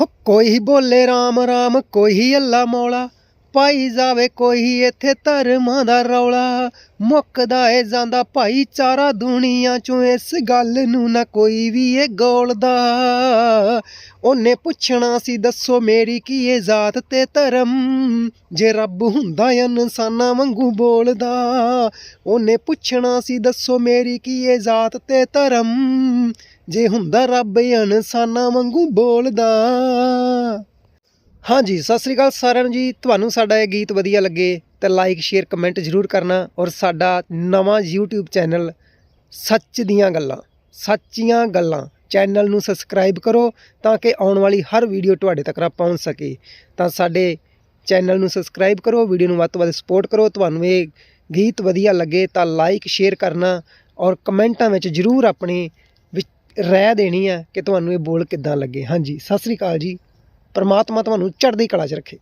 ਹੋ ਕੋਈ ਬੋਲੇ ਰਾਮ ਰਾਮ ਕੋਈ ਅੱਲਾ ਮੌਲਾ। ਪਾਈ ਜਾਵੇ ਕੋਈ ਇੱਥੇ ਧਰਮਾਂ ਦਾ ਰੌਲਾ, ਮੁੱਕਦਾ ਏ ਜਾਂਦਾ ਭਾਈਚਾਰਾ ਦੁਨੀਆ ਚੋਂ, ਇਸ ਗੱਲ ਨੂੰ ਨਾ ਕੋਈ ਵੀ ਇਹ ਗੋਲਦਾ। ਉਹਨੇ ਪੁੱਛਣਾ ਸੀ, ਦੱਸੋ ਮੇਰੀ ਕੀ ਏ ਜ਼ਾਤ ਤੇ ਧਰਮ? ਜੇ ਰੱਬ ਹੁੰਦਾ ਇਨਸਾਨਾਂ ਵਾਂਗੂ ਬੋਲਦਾ? ਉਹਨੇ ਪੁੱਛਣਾ ਸੀ, ਦੱਸੋ ਮੇਰੀ ਕੀ ਏ ਜ਼ਾਤ ਤੇ ਧਰਮ? ਜੇ ਹੁੰਦਾ ਰੱਬ ਇਨਸਾਨਾਂ ਵਾਂਗੂ ਬੋਲਦਾ? ਹਾਂਜੀ, ਸਤਿ ਸ੍ਰੀ ਅਕਾਲ ਸਾਰਿਆਂ ਨੂੰ ਜੀ। ਤੁਹਾਨੂੰ ਸਾਡਾ ਇਹ ਗੀਤ ਵਧੀਆ ਲੱਗੇ ਤਾਂ ਲਾਈਕ ਸ਼ੇਅਰ ਕਮੈਂਟ ਜ਼ਰੂਰ ਕਰਨਾ ਔਰ ਸਾਡਾ ਨਵਾਂ YouTube ਚੈਨਲ ਸੱਚ ਦੀਆਂ ਗੱਲਾਂ, ਸੱਚੀਆਂ ਗੱਲਾਂ ਚੈਨਲ ਨੂੰ ਸਬਸਕ੍ਰਾਈਬ ਕਰੋ ਤਾਂ ਕਿ ਆਉਣ ਵਾਲੀ ਹਰ ਵੀਡੀਓ ਤੁਹਾਡੇ ਤੱਕ ਪਹੁੰਚ ਸਕੇ। ਤਾਂ ਸਾਡੇ ਚੈਨਲ ਨੂੰ ਸਬਸਕ੍ਰਾਈਬ ਕਰੋ ਵੀਡੀਓ ਨੂੰ ਵੱਧ ਤੋਂ ਵੱਧ ਸਪੋਰਟ ਕਰੋ, ਤੁਹਾਨੂੰ ਇਹ ਗੀਤ ਵਧੀਆ ਲੱਗੇ ਤਾਂ ਲਾਈਕ ਸ਼ੇਅਰ ਕਰਨਾ ਔਰ ਕਮੈਂਟਾਂ ਵਿੱਚ ਜ਼ਰੂਰ ਆਪਣੀ ਵਿਚ- ਰਾਏ ਦੇਣੀ ਹੈ ਕਿ ਤੁਹਾਨੂੰ ਇਹ ਬੋਲ ਕਿੱਦਾਂ ਲੱਗੇ। ਹਾਂਜੀ, ਸਤਿ ਸ੍ਰੀ ਅਕਾਲ ਜੀ। ਪਰਮਾਤਮਾ ਤੁਹਾਨੂੰ ਚੜ੍ਹਦੀ ਕਲਾ 'ਚ ਰੱਖੇ।